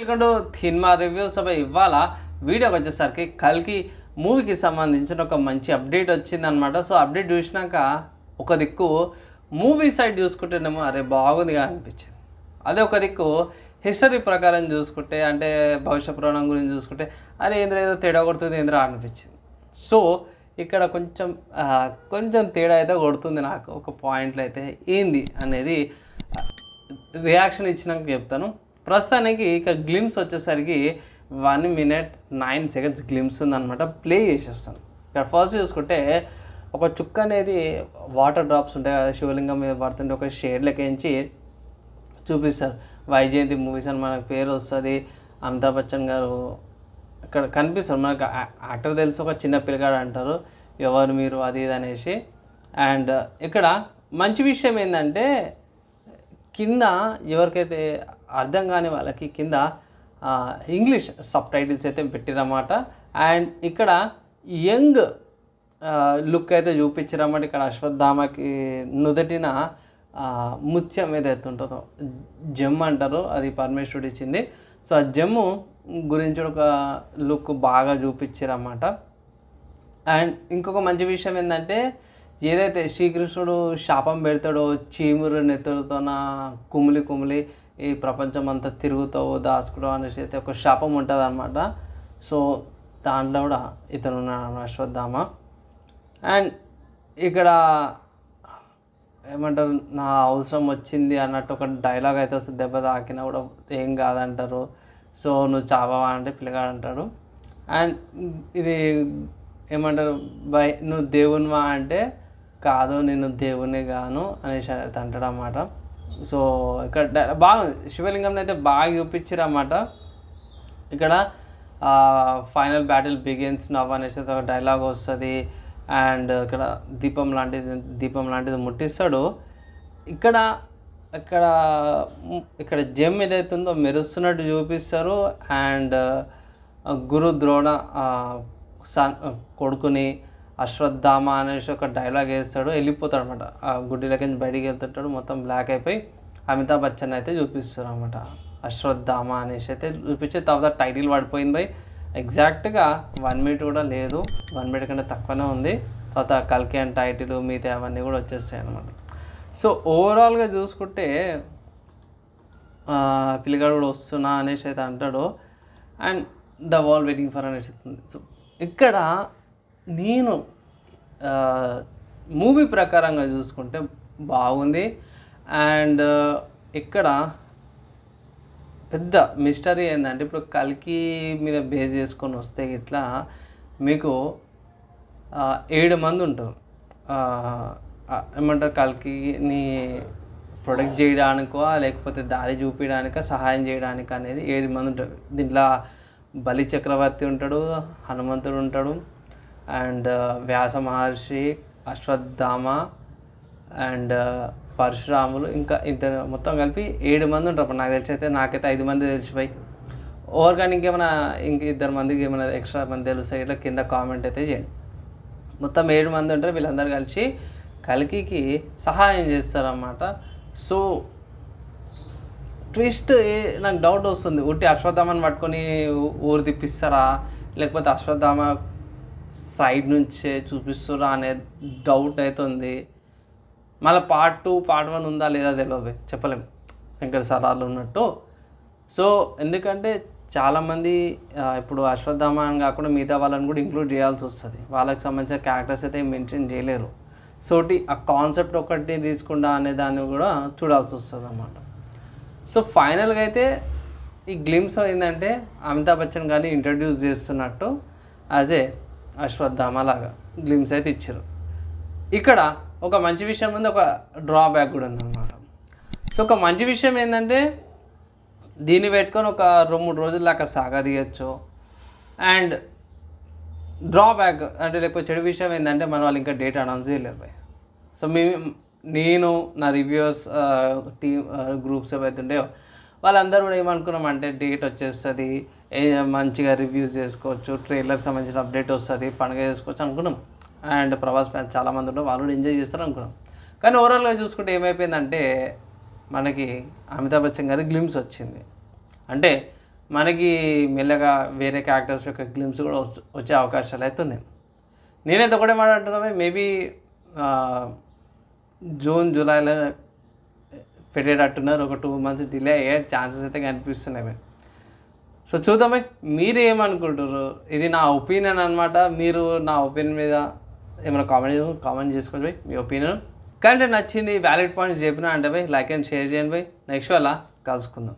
Welcome to cinema reviews అవి ఇవాళ వీడియోకి వచ్చేసరికి కల్కి మూవీకి సంబంధించిన ఒక మంచి అప్డేట్ వచ్చిందనమాట సో అప్డేట్ చూసినాక ఒక దిక్కు మూవీ సైడ్ చూసుకుంటేనేమో అరే బాగుందిగా అనిపించింది. అదే ఒక దిక్కు హిస్టరీ ప్రకారం చూసుకుంటే అంటే భవిష్య పురాణం గురించి చూసుకుంటే అరే ఏంద్ర ఏదో తేడా కొడుతుంది ఏంద్రా అనిపించింది. సో ఇక్కడ కొంచెం కొంచెం తేడా అయితే కొడుతుంది నాకు. ఒక పాయింట్లో అయితే ఏంది అనేది రియాక్షన్ ఇచ్చినాక చెప్తాను. ప్రస్తుతానికి ఇక గ్లిమ్స్ వచ్చేసరికి one minute nine seconds glimpse ఉందన్నమాట. ప్లే చేసేస్తాను. ఇక్కడ ఫస్ట్ చూసుకుంటే ఒక చుక్క అనేది వాటర్ డ్రాప్స్ ఉంటాయి కదా శివలింగం మీద పడుతుంటే ఒక షేడ్ లెక్కించి చూపిస్తారు. వైజయంతి మూవీస్ అని మనకు పేరు వస్తుంది. అమితాబ్ బచ్చన్ గారు ఇక్కడ కనిపిస్తారు. మనకు యాక్టర్ తెలిసి ఒక చిన్న పిల్లగాడు అంటారు. ఎవరు మీరు? అది ఇది అనేసి. అండ్ ఇక్కడ మంచి విషయం ఏంటంటే కింద ఎవరికైతే అర్థం కాని వాళ్ళకి కింద ఇంగ్లీష్ సబ్ టైటిల్స్ అయితే పెట్టిరన్నమాట. అండ్ ఇక్కడ యంగ్ లుక్ అయితే చూపించారన్నమాట. ఇక్కడ అశ్వత్థామకి నుదటిన ముత్యం ఏదైతే ఉంటుందో జమ్ అంటారు అది పరమేశ్వరుడు ఇచ్చింది. సో ఆ జమ్ము గురించి ఒక లుక్ బాగా చూపించారన్నమాట. అండ్ ఇంకొక మంచి విషయం ఏంటంటే ఏదైతే శ్రీకృష్ణుడు శాపం పెడతాడో చీమురు నెత్తులతోన కుమిలి కుమిలి ఈ ప్రపంచం అంతా తిరుగుతావు దాచుకోవడం అనేసి అయితే ఒక శాపం ఉంటుంది అనమాట సో దాంట్లో కూడా ఇతను ఉన్నాడు అశ్వత్థామ. అండ్ ఇక్కడ ఏమంటారు నా అవసరం వచ్చింది అన్నట్టు ఒక డైలాగ్ అయితే వస్తుంది. దెబ్బ తాకినా కూడా ఏం కాదంటారు. సో నువ్వు చావవా అంటే పిల్లగాడు అంటాడు. అండ్ ఇది ఏమంటారు బై నువ్వు దేవునివా అంటే కాదు నేను దేవుని గాను అనేసి అయితే అంటాడు అన్నమాట సో ఇక్కడ డై- బాగుంది శివలింగం అయితే బాగా చూపించారు అన్నమాట ఇక్కడ ఫైనల్ బ్యాటిల్ బిగిన్స్ నవ్ అనేసి ఒక డైలాగ్ వస్తుంది. అండ్ ఇక్కడ దీపం లాంటిది దీపం లాంటిది ముట్టిస్తాడు. ఇక్కడ ఇక్కడ ఇక్కడ జెమ్ ఏదైతే ఉందో మెరుస్తున్నట్టు చూపిస్తారు. అండ్ గురు ద్రోణ సన్ కొడుకుని అశ్వత్థామ అనేసి ఒక డైలాగ్ వేస్తాడు వెళ్ళిపోతాడు అనమాట ఆ గుడ్డిలోకి బయటికి వెళ్తుంటాడు మొత్తం బ్లాక్ అయిపోయి అమితాబ్ బచ్చన్ అయితే చూపిస్తారు అనమాట అశ్వత్థామ అనేసి అయితే చూపించే తర్వాత టైటిల్ పడిపోయింది బై. ఎగ్జాక్ట్గా వన్ మినిట్ కూడా లేదు. వన్ మినిట్ కంటే తక్కువనే ఉంది. తర్వాత కల్కి అండ్ టైటిల్ మిగతా అవన్నీ కూడా వచ్చేస్తాయి అనమాట సో ఓవరాల్గా చూసుకుంటే పిల్లగాడు కూడా వస్తున్నా అనేసి అయితే అంటాడు. And the wall waiting for అనేసి సో ఇక్కడ నేను మూవీ ప్రకారంగా చూసుకుంటే బాగుంది. అండ్ ఇక్కడ పెద్ద మిస్టరీ ఏంటంటే ఇప్పుడు కల్కి మీద బేస్ చేసుకొని వస్తే ఇట్లా మీకు ఏడు మంది ఉంటారు. ఏమంటారు? కల్కిని ప్రొడక్ట్ చేయడానికో లేకపోతే దారి చూపించడానిక సహాయం చేయడానికి అనేది ఏడు మంది ఉంటారు. దీంట్లో బలి చక్రవర్తి ఉంటాడు హనుమంతుడు ఉంటాడు and uh, Vyasa Maharshi Ashwatthama and uh, పరశురాములు ఇంకా ఇంత మొత్తం కలిపి ఏడు మంది ఉంటారు. అప్పుడు నాకు తెలిసి అయితే నాకైతే ఐదు మంది తెలిసిపోయి. ఓవర్గాని ఇంకేమైనా ఇంక ఇద్దరు మందికి ఏమైనా ఎక్స్ట్రా మంది తెలుస్తాయి ఇట్లా కింద కామెంట్ అయితే చేయండి. మొత్తం ఏడు మంది ఉంటారు. వీళ్ళందరూ కలిసి కలికికి సహాయం చేస్తారన్నమాట. సో ట్విస్ట్ ఏ- నాకు డౌట్ వస్తుంది. ఉట్టి అశ్వత్థామని పట్టుకొని ఊరు తిప్పిస్తారా? లేకపోతే అశ్వత్థామ సైడ్ నుంచే చూపిస్తురా అనే డౌట్ అయితే ఉంది మళ్ళీ పార్ట్ టూ పార్ట్ వన్ ఉందా లేదా తెలియదు చెప్పలేం. వెంకట సరాలు ఉన్నట్టు. సో ఎందుకంటే చాలామంది ఇప్పుడు అశ్వత్థామ అని కాకుండా మిగతా వాళ్ళని కూడా ఇంక్లూడ్ చేయాల్సి వస్తుంది. వాళ్ళకి సంబంధించిన క్యారెక్టర్స్ అయితే మెన్షన్ చేయలేరు. సోటి ఆ కాన్సెప్ట్ ఒకటి తీసుకుంటా అనే దాన్ని కూడా చూడాల్సి వస్తుంది అన్నమాట. సో ఫైనల్గా అయితే ఈ గ్లిమ్స్ ఏంటంటే అమితాబ్ బచ్చన్ గారిని ఇంట్రడ్యూస్ చేస్తున్నట్టు. యాజ్ ఏ అశ్వత్థామ లాగా గ్లిమ్స్ అయితే ఇచ్చారు. ఇక్కడ ఒక మంచి విషయం ఉంది ఒక డ్రాబ్యాక్ కూడా ఉందన్నమాట. సో ఒక మంచి విషయం ఏంటంటే దీన్ని పెట్టుకొని ఒక రెండు మూడు రోజుల దాకా సాగదీయచ్చు అండ్ డ్రాబ్యాక్ అంటే లేకపోతే చెడు విషయం ఏంటంటే మన వాళ్ళు ఇంకా డేట్ అనౌన్స్ చేయలేరు భయ్. సో మీ నేను నా రివ్యూస్ టీమ్ గ్రూప్స్ ఏవైతే ఉండేవో వాళ్ళందరూ కూడా ఏమనుకున్నాం అంటే డేట్ వచ్చేస్తుంది మంచిగా రివ్యూస్ చేసుకోవచ్చు ట్రైలర్ సంబంధించిన అప్డేట్ వస్తుంది పండుగ చేసుకోవచ్చు అనుకున్నాం. అండ్ ప్రభాస్ ఫ్యాన్స్ చాలామంది ఉన్నారు వాళ్ళు కూడా ఎంజాయ్ చేస్తారు అనుకున్నాం. కానీ ఓవరాల్గా చూసుకుంటే ఏమైపోయిందంటే మనకి అమితాబ్ బచ్చన్ గారి గ్లిమ్స్ వచ్చింది. అంటే మనకి మెల్లగా వేరే క్యారెక్టర్స్ యొక్క గ్లిమ్స్ కూడా వచ్చే అవకాశాలు అయితే ఉన్నాయి. నేనైతే ఒకటే మాట మేబీ జూన్ జూలైలో పెట్టేటట్టున్నారు ఒక టూ మంత్స్ డిలే అయ్యే ఛాన్సెస్ అయితే కనిపిస్తున్నాయి. సో చూద్దాం భయ్ మీరు ఏమనుకుంటారు ఇది నా ఒపీనియన్ అనమాట మీరు నా ఒపీనియన్ మీద ఏమైనా కామెంట్ కామెంట్ చేసుకోండి భయ్ మీ ఒపీనియన్. కంటే నచ్చింది వ్యాలిడ్ పాయింట్స్ చెప్పినా అంటే భయ్ లైక్ అండ్ షేర్ చేయండి భయ్. నెక్స్ట్ వల్ల కలుసుకుందాం.